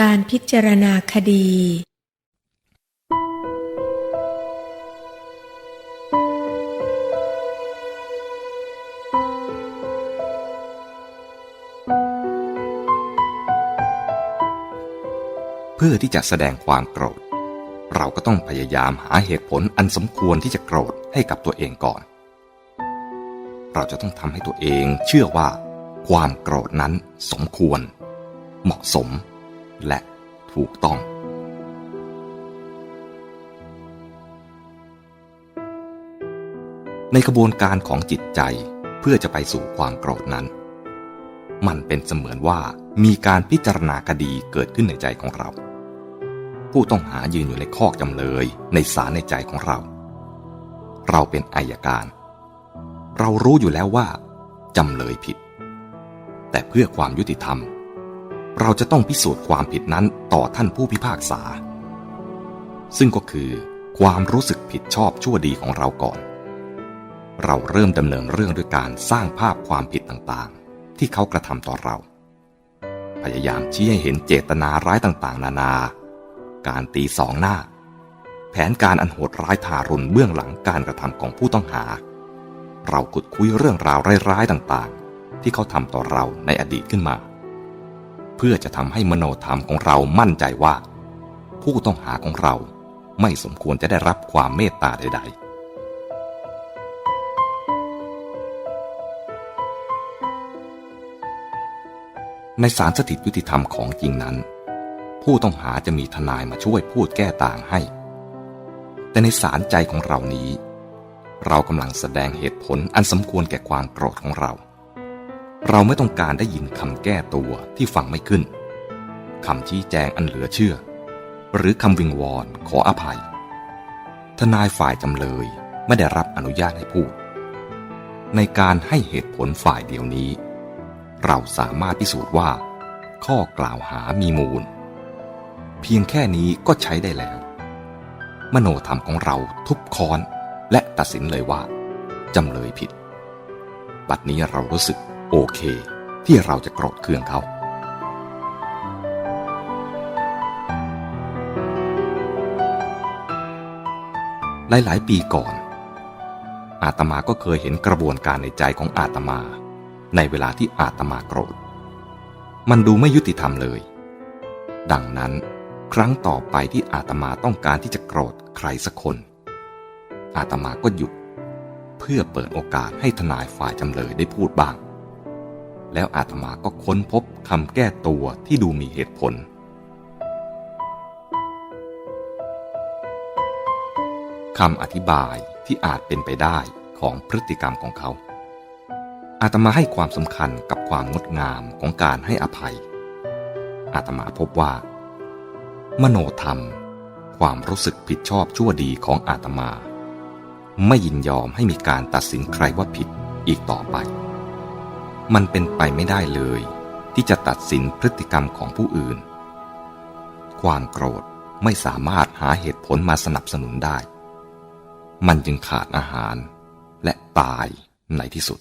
การพิจารณาคดี เพื่อที่จะแสดงความโกรธ เราก็ต้องพยายามหาเหตุผลอันสมควรที่จะโกรธให้กับตัวเองก่อน เราจะต้องทำให้ตัวเองเชื่อว่า ความโกรธนั้นสมควร เหมาะสม และถูกต้อง ในกระบวนการของจิตใจเพื่อจะไปสู่ความโกรธนั้น มันเป็นเสมือนว่ามีการพิจารณาคดีเกิดขึ้นในใจของเรา ผู้ต้องหายืนอยู่ในคอกจำเลยในศาลในใจของเรา เราเป็นอายการ เรารู้อยู่แล้วว่าจำเลยผิด แต่เพื่อความยุติธรรม เราจะต้องพิสูจน์ความผิดนั้นต่อท่านผู้พิพากษา ซึ่งก็คือความรู้สึกผิดชอบชั่วดีของเราก่อน เราเริ่มดำเนินเรื่องด้วยการสร้างภาพความผิดต่างๆ ที่เขากระทำต่อเรา พยายามชี้ให้เห็นเจตนาร้ายต่างๆ นานา การตีสองหน้า แผนการอันโหดร้ายทารุณเบื้องหลังการกระทำของผู้ต้องหา เราขุดคุยเรื่องราวร้ายๆต่างๆ ที่เขาทำต่อเราในอดีตขึ้นมา เพื่อจะทำให้มโนธรรมของเรามั่นใจว่า ผู้ต้องหาของเราไม่สมควรจะได้รับความเมตตาใด ๆในศาลสถิตยุติธรรมของจริงนั้น ผู้ต้องหาจะมีทนายมาช่วยพูดแก้ต่างให้ แต่ในศาลใจของเรานี้ เรากำลังแสดงเหตุผลอันสมควรแก่ความโกรธของเรา เราไม่ต้องการได้ยินคำแก้ตัวที่ฟังไม่ขึ้นคำชี้แจงอันเหลือเชื่อ หรือคำวิงวอนขออภัย ทนายฝ่ายจำเลยไม่ได้รับอนุญาตให้พูด ในการให้เหตุผลฝ่ายเดียวนี้ เราสามารถพิสูจน์ว่า ข้อกล่าวหามีมูล เพียงแค่นี้ก็ใช้ได้แล้ว มโนธรรมของเราทุบค้อนและตัดสินเลยว่าจำเลยผิด บัดนี้เรารู้สึก โอเค ที่เราจะโกรธเคืองเขาหลาย ๆ ปีก่อน อาตมาก็เคยเห็นกระบวนการในใจของอาตมา ในเวลาที่อาตมาโกรธ มันดูไม่ยุติธรรมเลย ดังนั้น ครั้งต่อไปที่อาตมาต้องการที่จะโกรธใครสักคน อาตมาก็หยุด เพื่อเปิดโอกาสให้ทนายฝ่ายจำเลยได้พูดบ้าง แล้วอาตมาก็ค้นพบคำแก้ตัวที่ดูมีเหตุผล คำอธิบายที่อาจเป็นไปได้ของพฤติกรรมของเขา อาตมาให้ความสำคัญกับความงดงามของการให้อภัย อาตมาพบว่า มโนธรรม ความรู้สึกผิดชอบชั่วดีของอาตมา ไม่ยินยอมให้มีการตัดสินใครว่าผิดอีกต่อไป มันเป็นไปไม่ได้เลย ที่จะตัดสินพฤติกรรมของผู้อื่น ความโกรธไม่สามารถหาเหตุผลมาสนับสนุนได้ มันจึงขาดอาหารและตายในที่สุด